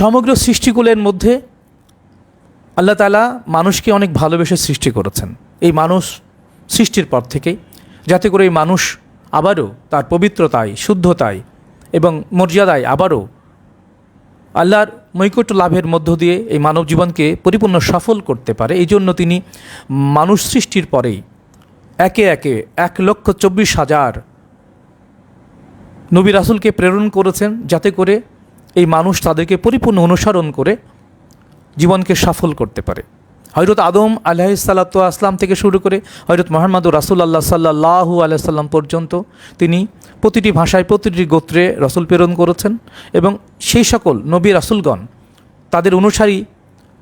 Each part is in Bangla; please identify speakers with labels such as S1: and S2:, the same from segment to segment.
S1: সমগ্র সৃষ্টিকুলের মধ্যে আল্লাহ তালা মানুষকে অনেক ভালোবেসে সৃষ্টি করেছেন। এই মানুষ সৃষ্টির পর থেকেই, যাতে করে এই মানুষ আবারও তার পবিত্রতায়, শুদ্ধতায় এবং মর্যাদায় আবারও আল্লাহর নৈকট্য লাভের মধ্য দিয়ে এই মানব জীবনকে পরিপূর্ণ সফল করতে পারে। এই জন্য তিনি মানুষ সৃষ্টির পরেই একে একে এক লক্ষ চব্বিশ হাজার নবী রাসুলকে প্রেরণ করেছেন, যাতে করে এই মানুষ তাদেরকে পরিপূর্ণ অনুসরণ করে জীবনকে সফল করতে পারে। হজরত আদম আলাহিসাল্লাতু আসলাম থেকে শুরু করে হজরত মোহাম্মদ রাসুল আল্লাহ সাল্লাহু আলাইসাল্লাম পর্যন্ত তিনি প্রতিটি ভাষায় প্রতিটি গোত্রে রসুল প্রেরণ করেছেন এবং সেই সকল নবী রাসুলগণ তাদের অনুসারী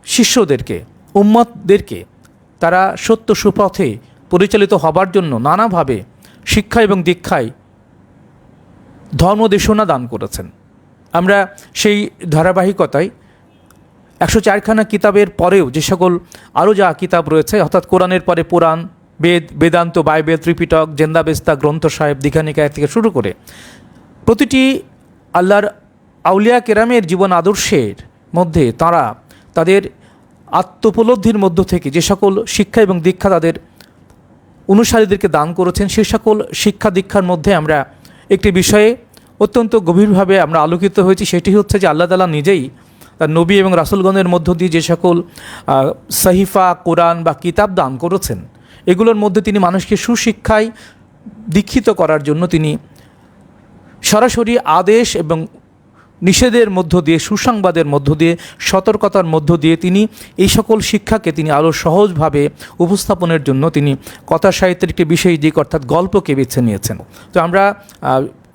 S1: শিষ্যদেরকে, উম্মতদেরকে তারা সত্য সুপথে পরিচালিত হবার জন্য নানাভাবে শিক্ষা এবং দীক্ষায় ধর্মদেশনা দান করেছেন। আমরা সেই ধারাবাহিকতায় একশো চারখানা কিতাবের পরেও যে সকল আরও যা কিতাব রয়েছে, অর্থাৎ কোরআনের পরে Puran, Veda, Vedanta, Bible, Tripitaka, Zend Avesta, Granth Sahib Dighanikaya থেকে শুরু করে প্রতিটি আল্লাহর আউলিয়া কেরামের জীবন আদর্শের মধ্যে তারা তাদের আত্মোপলব্ধির মধ্য থেকে যে সকল শিক্ষা এবং দীক্ষা তাদের অনুসারীদেরকে দান করেছেন, সে সকল শিক্ষা দীক্ষার মধ্যে আমরা একটি বিষয়ে অত্যন্ত গভীরভাবে আমরা আলোকিত হয়েছি। সেটি হচ্ছে যে আল্লাহ তালা নিজেই তার নবী এবং রাসুলগণের মধ্য দিয়ে যে সকল সাহিফা, কোরআন বা কিতাব দান করেছেন, এগুলোর মধ্যে তিনি মানুষকে সুশিক্ষায় দীক্ষিত করার জন্য তিনি সরাসরি আদেশ এবং নিষেধের মধ্য দিয়ে, সুসংবাদের মধ্য দিয়ে, সতর্কতার মধ্য দিয়ে তিনি এই সকল শিক্ষাকে তিনি আরও সহজভাবে উপস্থাপনের জন্য তিনি কথা সাহিত্যের একটি বিশেষ দিক অর্থাৎ গল্পকে বেছে নিয়েছেন। তো আমরা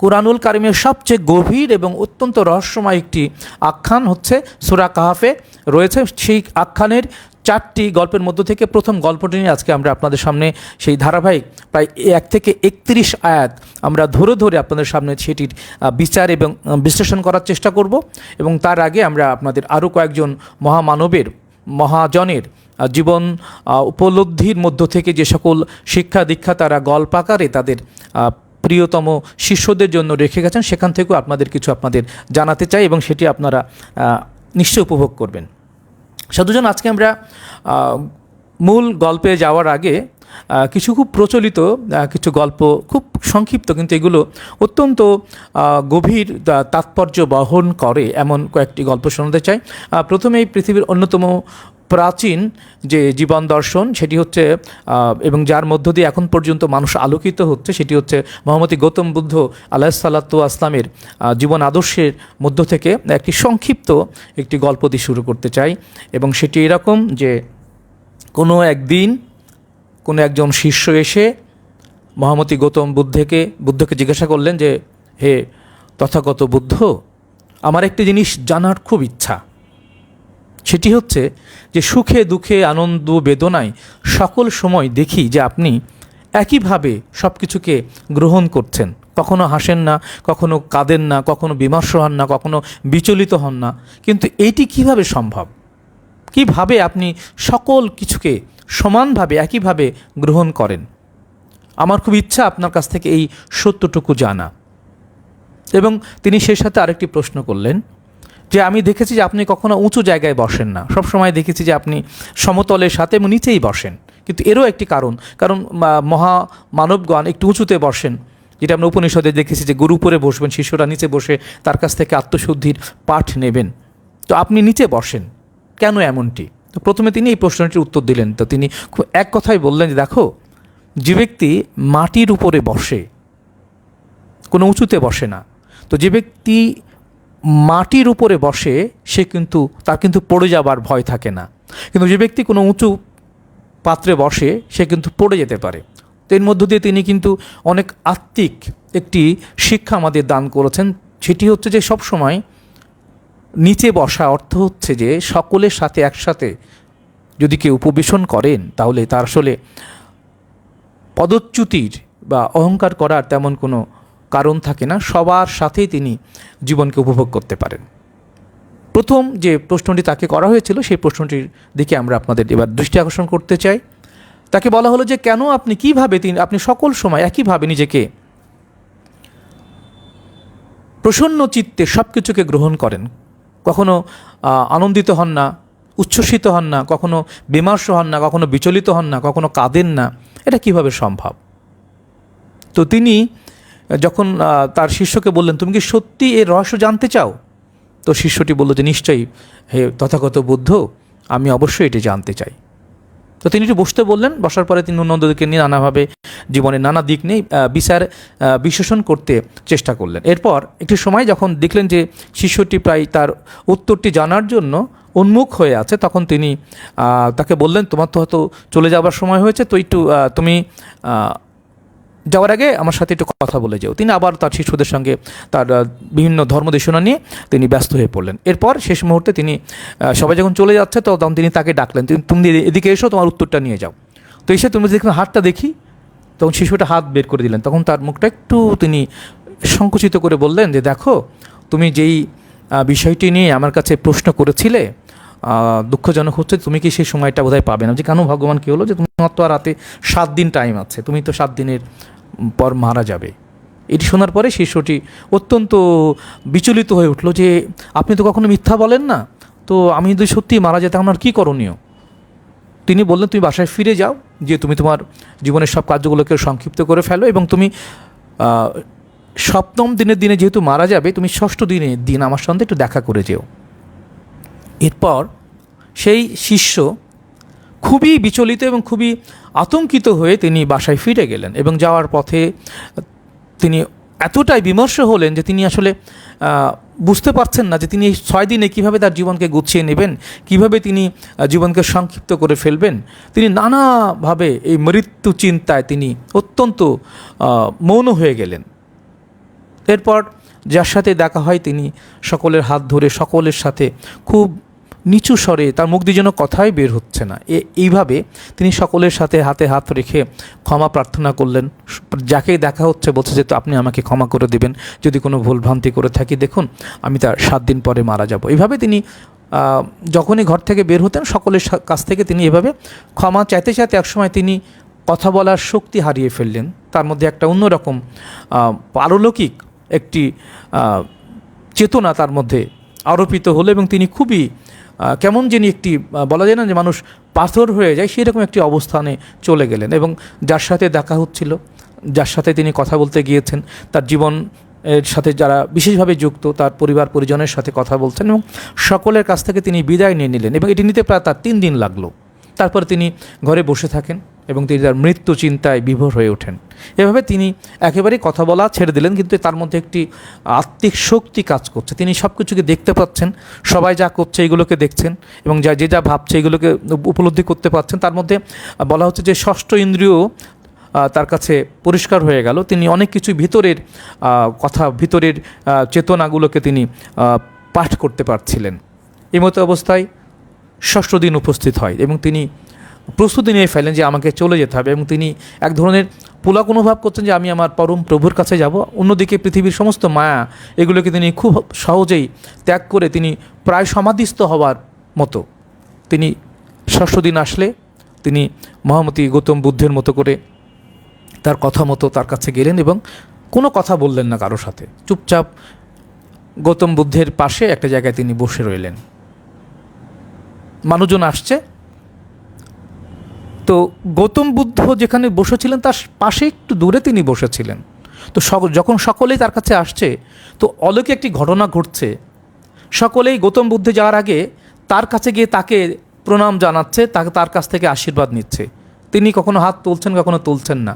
S1: কোরআনুল কারিমের সবচেয়ে গভীর এবং অত্যন্ত রহস্যময় একটি আখ্যান হচ্ছে সুরা কাহাফে। রয়েছে সেই আখ্যানের চারটি গল্পের মধ্য থেকে প্রথম গল্পটি নিয়ে আজকে আমরা আপনাদের সামনে সেই ধারাবাহিক প্রায় এক থেকে একত্রিশ আয়াত আমরা ধরে ধরে আপনাদের সামনে সেটির বিচার এবং বিশ্লেষণ করার চেষ্টা করব এবং তার আগে আমরা আপনাদের আরও কয়েকজন মহামানবের, মহাজনের জীবন উপলব্ধির মধ্য থেকে যে সকল শিক্ষা দীক্ষা তারা গল্পাকারে তাদের প্রিয়তম শিষ্যদের জন্য রেখে গেছেন সেখান থেকেও আপনাদের কিছু আপনাদের জানাতে চাই এবং সেটি আপনারা নিশ্চয় উপভোগ করবেন। সাধুজন আজকে আমরা মূল গল্পে যাওয়ার আগে কিছু খুব প্রচলিত কিছু গল্প খুব সংক্ষিপ্ত কিন্তু এগুলো অত্যন্ত গভীর তাৎপর্য বহন করে এমন কয়েকটি গল্প শোনাতে চাই। আহ, প্রথমে এই পৃথিবীর অন্যতম প্রাচীন যে জীবন দর্শন, সেটি হচ্ছে এবং যার মধ্য দিয়ে এখন পর্যন্ত মানুষ আলোকিত হচ্ছে, সেটি হচ্ছে মোহাম্মদ গৌতম বুদ্ধ সাল্লাতু আসলামের জীবন আদর্শের মধ্য থেকে একটি সংক্ষিপ্ত একটি গল্প দিয়ে শুরু করতে চাই। এবং সেটি এরকম যে, কোনো একদিন কোনো একজন শিষ্য এসে মহামতি গৌতম বুদ্ধকে বুদ্ধকে জিজ্ঞাসা করলেন যে, হে তথাগত বুদ্ধ, আমার একটি জিনিস জানার খুব ইচ্ছা। সেটি হচ্ছে যে সুখে, দুঃখে, আনন্দ, বেদনায় সকল সময় দেখি যে আপনি একইভাবে সব কিছুকে গ্রহণ করছেন। কখনো হাসেন না, কখনো কাঁদেন না, কখনো বিমর্ষ হন না, কখনো বিচলিত হন না। কিন্তু এইটি কীভাবে সম্ভব? কীভাবে আপনি সকল কিছুকে সমানভাবে, একইভাবে গ্রহণ করেন? আমার খুব ইচ্ছা আপনার কাছ থেকে এই সত্যটুকু জানা। এবং তিনি সেই সাথে আরেকটি প্রশ্ন করলেন যে আমি দেখেছি যে আপনি কখনো উঁচু জায়গায় বসেন না। সব সময় দেখেছি যে আপনি সমতলের সাথে এবং নিচেই বসেন। কিন্তু এরও একটি কারণ কারণ মহা মানবগণ একটু উঁচুতে বসেন। যেটা আমরা উপনিষদে দেখেছি যে গুরু উপরে বসবেন শিষ্যরা নিচে বসে তার কাছ থেকে আত্মশুদ্ধির পাঠ নেবেন। তো আপনি নিচে বসেন, কেন এমনটি? তো প্রথমে তিনি এই প্রশ্নটির উত্তর দিলেন। তো তিনি খুব এক কথাই বললেন যে, দেখো, যে ব্যক্তি মাটির উপরে বসে, কোনো উঁচুতে বসে না, তো যে ব্যক্তি মাটির উপরে বসে সে কিন্তু, তার কিন্তু পড়ে যাবার ভয় থাকে না। কিন্তু যে ব্যক্তি কোনো উঁচু পাত্রে বসে, সে কিন্তু পড়ে যেতে পারে। এর মধ্য দিয়ে তিনি কিন্তু অনেক আত্মিক একটি শিক্ষা আমাদের দান করেছেন। সেটি হচ্ছে যে সব সময় নিচে বসা অর্থ হচ্ছে যে সকলের সাথে একসাথে যদি কেউ উপবেশন করেন, তাহলে তার আসলে পদচ্যুতির বা অহংকার করার তেমন কোনো কারণ থাকে না, সবার সাথেই তিনি জীবনকে উপভোগ করতে পারেন। প্রথম যে প্রশ্নটি তাকে করা হয়েছিল, সেই প্রশ্নটির দিকে আমরা আপনাদের এবার দৃষ্টি আকর্ষণ করতে চাই। তাকে বলা হলো যে, কেন আপনি কীভাবে তিনি, আপনি সকল সময় একইভাবে নিজেকে প্রসন্ন চিত্তে সব কিছুকে গ্রহণ করেন? কখনো আনন্দিত হন না, উচ্ছ্বসিত হন না, কখনো বিমর্ষ হন না, কখনো বিচলিত হন না, কখনো কাঁদেন না। এটা কীভাবে সম্ভব? তো তিনি যখন তার শিষ্যকে বললেন, তুমি কি সত্যি এর রহস্য জানতে চাও? তো শিষ্যটি বলল যে, নিশ্চয়ই। হে তথাগত বুদ্ধ, আমি অবশ্যই এটি জানতে চাই। তো তিনি একটু বসতে বললেন, বসার পরে তিনি নন্দদেরকে নিয়ে নানাভাবে জীবনের নানা দিক নিয়ে বিচার বিশ্লেষণ করতে চেষ্টা করলেন। এরপর একটি সময় যখন দেখলেন যে শিষ্যটি প্রায় তার উত্তরটি জানার জন্য উন্মুখ হয়ে আছে, তখন তিনি তাকে বললেন, তোমার তো হয়তো চলে যাবার সময় হয়েছে, তো একটু তুমি যাওয়ার আগে আমার সাথে একটু কথা বলে যাও। তিনি আবার তার শিশুদের সঙ্গে তার বিভিন্ন ধর্মদেশনা নিয়ে তিনি ব্যস্ত হয়ে পড়লেন। এরপর শেষ মুহূর্তে তিনি সবাই যখন চলে যাচ্ছে তখন তিনি তাকে ডাকলেন, তুমি এদিকে এসো, তোমার উত্তরটা নিয়ে যাও। তো এসে তুমি দেখলেন হাতটা দেখি, তখন শিশুটা হাত বের করে দিলেন। তখন তার মুখটা একটু তিনি সংকুচিত করে বললেন যে, দেখো, তুমি যেই বিষয়টি নিয়ে আমার কাছে প্রশ্ন করেছিলে দুঃখজনক হচ্ছে তুমি কি সেই সময়টা বোধহয় পাবে না। যে কেন ভগবান কি হলো? যে তোমার তো আর রাতে সাত দিন টাইম আছে। তুমি তো সাত দিনের পর মারা যাবে। এটি শোনার পরে শিষ্যটি অত্যন্ত বিচলিত হয়ে উঠল যে, আপনি তো কখনো মিথ্যা বলেন না। তো আমি যদি সত্যি মারা যেতাম আমার কী করণীয়? তিনি বললেন, তুমি বাসায় ফিরে যাও যে তুমি তোমার জীবনের সব কার্যগুলোকে সংক্ষিপ্ত করে ফেলো এবং তুমি সপ্তম দিনের দিনে যেহেতু মারা যাবে, তুমি ষষ্ঠ দিনে দিন আমার সঙ্গে একটু দেখা করে যেও। এরপর সেই শিষ্য খুবই বিচলিত এবং খুবই আতঙ্কিত হয়ে তিনি বাসায় ফিরে গেলেন এবং যাওয়ার পথে তিনি এতটাই বিমর্ষ হলেন যে তিনি আসলে বুঝতে পারছেন না যে তিনি এই ছয় দিনে কীভাবে তার জীবনকে গুছিয়ে নেবেন, কীভাবে তিনি জীবনকে সংক্ষিপ্ত করে ফেলবেন। তিনি নানাভাবে এই মৃত্যু চিন্তায় তিনি অত্যন্ত মৌন হয়ে গেলেন। এরপর যার সাথে দেখা হয় তিনি সকলের হাত ধরে সকলের সাথে খুব নিচু স্বরে তার মুখ দিয়ে যেন কথাই বের হচ্ছে না। এইভাবে তিনি সকলের সাথে হাতে হাত রেখে ক্ষমা প্রার্থনা করলেন। যাকেই দেখা হচ্ছে বলছে যে, তো আপনি আমাকে ক্ষমা করে দেবেন। যদি কোনো ভুল ভ্রান্তি করে থাকি, দেখুন, আমি তার সাত দিন পরে মারা যাব। এইভাবে তিনি যখনই ঘর থেকে বের হতেন, সকলের কাছ থেকে তিনি এভাবে ক্ষমা চাইতে চাইতে একসময় তিনি কথা বলার শক্তি হারিয়ে ফেললেন। তার মধ্যে একটা অন্যরকম পারলৌকিক একটি চেতনা তার মধ্যে আরোপিত হলো এবং তিনি খুবই কেমন যিনি একটি বলা যায় না যে মানুষ পাথর হয়ে যায়, সেরকম একটি অবস্থানে চলে গেলেন এবং যার সাথে দেখা হচ্ছিল, যার সাথে তিনি কথা বলতে গিয়েছেন, তার জীবন এর সাথে যারা বিশেষভাবে যুক্ত, তার পরিবার পরিজনের সাথে কথা বলছেন এবং সকলের কাছ থেকে তিনি বিদায় নিয়ে নিলেন এবং এটি নিতে প্রায় তার তিন দিন লাগল। তারপর তিনি ঘরে বসে থাকেন এবং তিনি তার মৃত্যু চিন্তায় বিভোর হয়ে ওঠেন। এভাবে তিনি একেবারেই কথা বলা ছেড়ে দিলেন, কিন্তু তার মধ্যে একটি আত্মিক শক্তি কাজ করছে। তিনি সব কিছুকে দেখতে পাচ্ছেন, সবাই যা করছে এগুলোকে দেখছেন এবং যা, যে যা ভাবছে এগুলোকে উপলব্ধি করতে পারছেন। তার মধ্যে বলা হচ্ছে যে ষষ্ঠ ইন্দ্রিয় তার কাছে পরিষ্কার হয়ে গেল। তিনি অনেক কিছু ভিতরের কথা, ভিতরের চেতনাগুলোকে তিনি পাঠ করতে পারছিলেন। এই মতো অবস্থায় ষষ্ঠ দিন উপস্থিত হয় এবং তিনি প্রস্তুতি নিয়ে ফেলেন যে আমাকে চলে যেতে হবে এবং তিনি এক ধরনের পুলক অনুভব করছেন যে আমি আমার পরম প্রভুর কাছে যাব। অন্যদিকে পৃথিবীর সমস্ত মায়া এগুলোকে তিনি খুব সহজেই ত্যাগ করে তিনি প্রায় সমাধিস্থ হওয়ার মতো। তিনি ষষ্ঠ দিন আসলে তিনি মহামতি গৌতম বুদ্ধের মতো করে তার কথা মতো তার কাছে গেলেন এবং কোনো কথা বললেন না কারোর সাথে। চুপচাপ গৌতম বুদ্ধের পাশে একটা জায়গায় তিনি বসে রইলেন। মানুষজন আসছে। তো গৌতম বুদ্ধ যেখানে বসেছিলেন, তার পাশে একটু দূরে তিনি বসেছিলেন। তো যখন সকলেই তার কাছে আসছে, তো অলৌকিক একটি ঘটনা ঘটছে। সকলেই গৌতম বুদ্ধে যাওয়ার আগে তার কাছে গিয়ে তাকে প্রণাম জানাচ্ছে, তাকে তার কাছ থেকে আশীর্বাদ নিচ্ছে। তিনি কখনো হাত তুলছেন, কখনো তুলছেন না।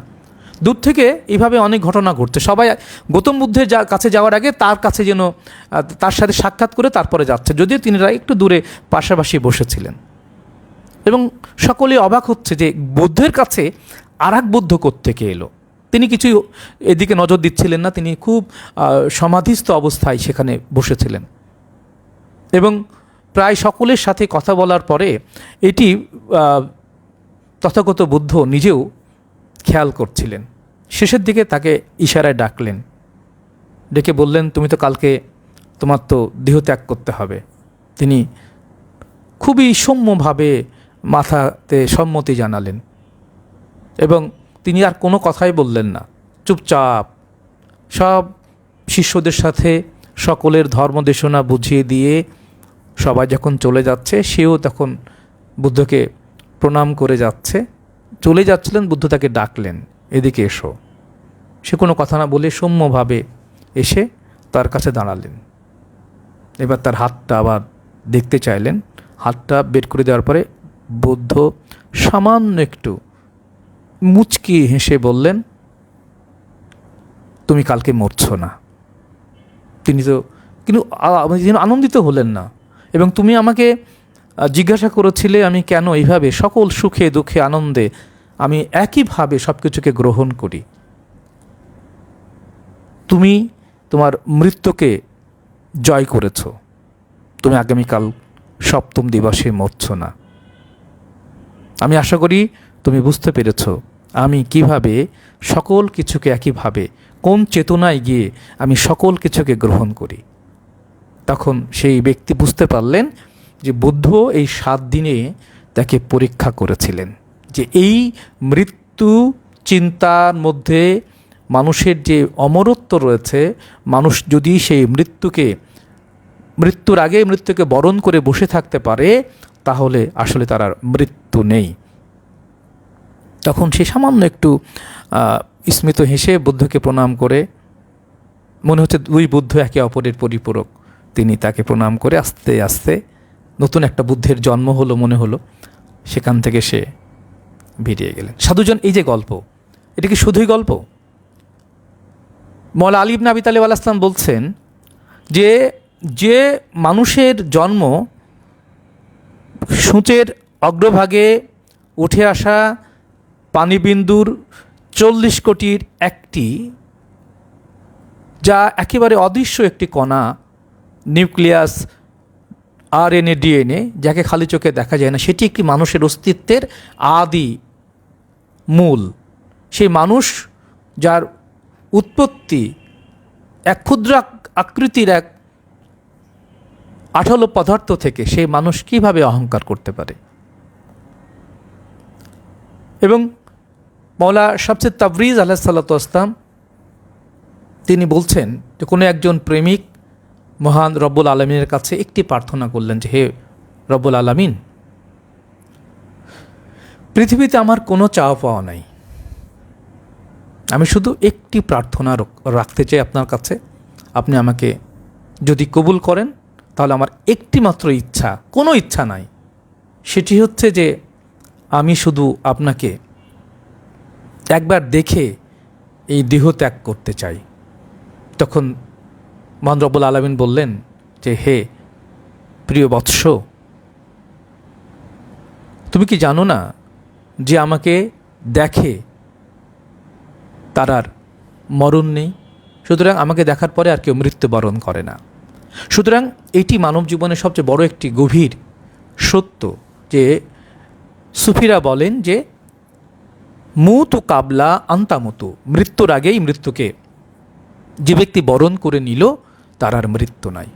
S1: দূর থেকে এইভাবে অনেক ঘটনা ঘটছে। সবাই গৌতম বুদ্ধের যা কাছে যাওয়ার আগে তার কাছে যেন তার সাথে সাক্ষাৎ করে তারপরে যাচ্ছে। যদিও তিনি একটু দূরে পাশাপাশি বসেছিলেন। এবং সকলে অবাক হচ্ছে যে বুদ্ধের কাছে আর এক বুদ্ধ থেকে এলো। তিনি কিছুই এদিকে নজর দিচ্ছিলেন না, তিনি খুব সমাধিস্থ অবস্থায় সেখানে বসেছিলেন। এবং প্রায় সকলের সাথে কথা বলার পরে এটি তথাগত বুদ্ধ নিজেও খেয়াল করছিলেন। শেষের দিকে তাকে ইশারায় ডাকলেন। ডেকে বললেন, তুমি তো কালকে তোমার তো দেহ ত্যাগ করতে হবে। তিনি খুবই সৌম্যভাবে মাথাতে সম্মতি জানালেন এবং তিনি আর কোনো কথাই বললেন না। চুপচাপ সব শিষ্যদের সাথে সকলের ধর্মদেশনা বুঝিয়ে দিয়ে সবাই যখন চলে যাচ্ছে, সেও তখন বুদ্ধকে প্রণাম করে যাচ্ছে। চলে যাচ্ছিলেন, বুদ্ধ তাকে ডাকলেন, এদিকে এসো। সে কোনো কথা না বলে সৌম্যভাবে এসে তার কাছে দাঁড়ালেন। এবার তার হাতটা আবার দেখতে চাইলেন। হাতটা বের করে দেওয়ার পরে বুদ্ধ সামান্য একটু মুচকি হেসে বললেন, তুমি কালকে মরছ না। তিনি তো, কিন্তু আনন্দিত হলেন না। এবং তুমি আমাকে জিজ্ঞাসা করেছিলে আমি কেন এইভাবে সকল সুখে, দুঃখে, আনন্দে আমি একইভাবে সব কিছুকে গ্রহণ করি। তুমি তোমার মৃত্যুকে জয় করেছ। তুমি আগামীকাল সপ্তম দিবসে মরছ না। আমি আশা করি তুমি বুঝতে পেরেছ আমি কীভাবে সকল কিছুকে একইভাবে, কোন চেতনায় গিয়ে আমি সকল কিছুকে গ্রহণ করি। তখন সেই ব্যক্তি বুঝতে পারলেন যে বুদ্ধ এই সাত দিনে তাকে পরীক্ষা করেছিলেন যে এই মৃত্যু চিন্তার মধ্যে মানুষের যে অমরত্ব রয়েছে, মানুষ যদি সেই মৃত্যুকে, মৃত্যুর আগে মৃত্যুকে বরণ করে বসে থাকতে পারে, তাহলে আসলে তার আর মৃত্যু নেই। তখন সে সামান্য একটু স্মিত হেসে বুদ্ধকে প্রণাম করে, মনে হচ্ছে দুই বুদ্ধ একে অপরের পরিপূরক, তিনি তাকে প্রণাম করে আস্তে আস্তে নতুন একটা বুদ্ধের জন্ম হলো, মনে হলো, সেখান থেকে সে বেরিয়ে গেলেন। সাধুজন, এই যে গল্প, এটা কি শুধুই গল্প? মৌলা আলিব নাবি তালিব আলাইসলাম বলছেন যে যে মানুষের জন্ম সূচের অগ্রভাগে উঠে আসা পানিবিন্দুর চল্লিশ কোটির একটি, যা একেবারে অদৃশ্য একটি কণা, nucleus R N A DNA যাকে খালি চোখে দেখা যায় না, সেটি একটি মানুষের অস্তিত্বের আদি মূল। সেই মানুষ যার উৎপত্তি এক ক্ষুদ্র আকৃতির এক আঠালো পদার্থ থেকে সেই মানুষ কীভাবে অহংকার করতে পারে? এবং মৌলা সবচেয়ে তাবরিজ আলাহ সাল্লাতাম তিনি বলছেন যে কোনো একজন প্রেমিক মহান রব্বুল আলমিনের কাছে একটি প্রার্থনা করলেন যে, হে রব্বুল আলমিন, পৃথিবীতে আমার কোনো চাওয়া পাওয়া নাই। আমি শুধু একটি প্রার্থনা রাখতে চাই আপনার কাছে। আপনি আমাকে যদি কবুল করেন, তাহলে আমার একটি মাত্র ইচ্ছা, কোনো ইচ্ছা নাই। সেটি হচ্ছে যে, আমি শুধু আপনাকে একবার দেখে এই দেহ ত্যাগ করতে চাই। তখন মহান রব্বুল আলমিন বললেন যে, হে প্রিয় বৎস, তুমি কি জানো না যে আমাকে দেখে তার আর মরণ নেই? সুতরাং আমাকে দেখার পরে আর কেউ মৃত্যুবরণ করে না। সুতরাং এটি মানব জীবনের সবচেয়ে বড় একটি গভীর সত্য যে সুফিরা বলেন যে, মুতু কাবলা আন্তামতো। মৃত্যুর আগেই মৃত্যুকে যে ব্যক্তি বরণ করে নিল তার আর মৃত্যু নাই।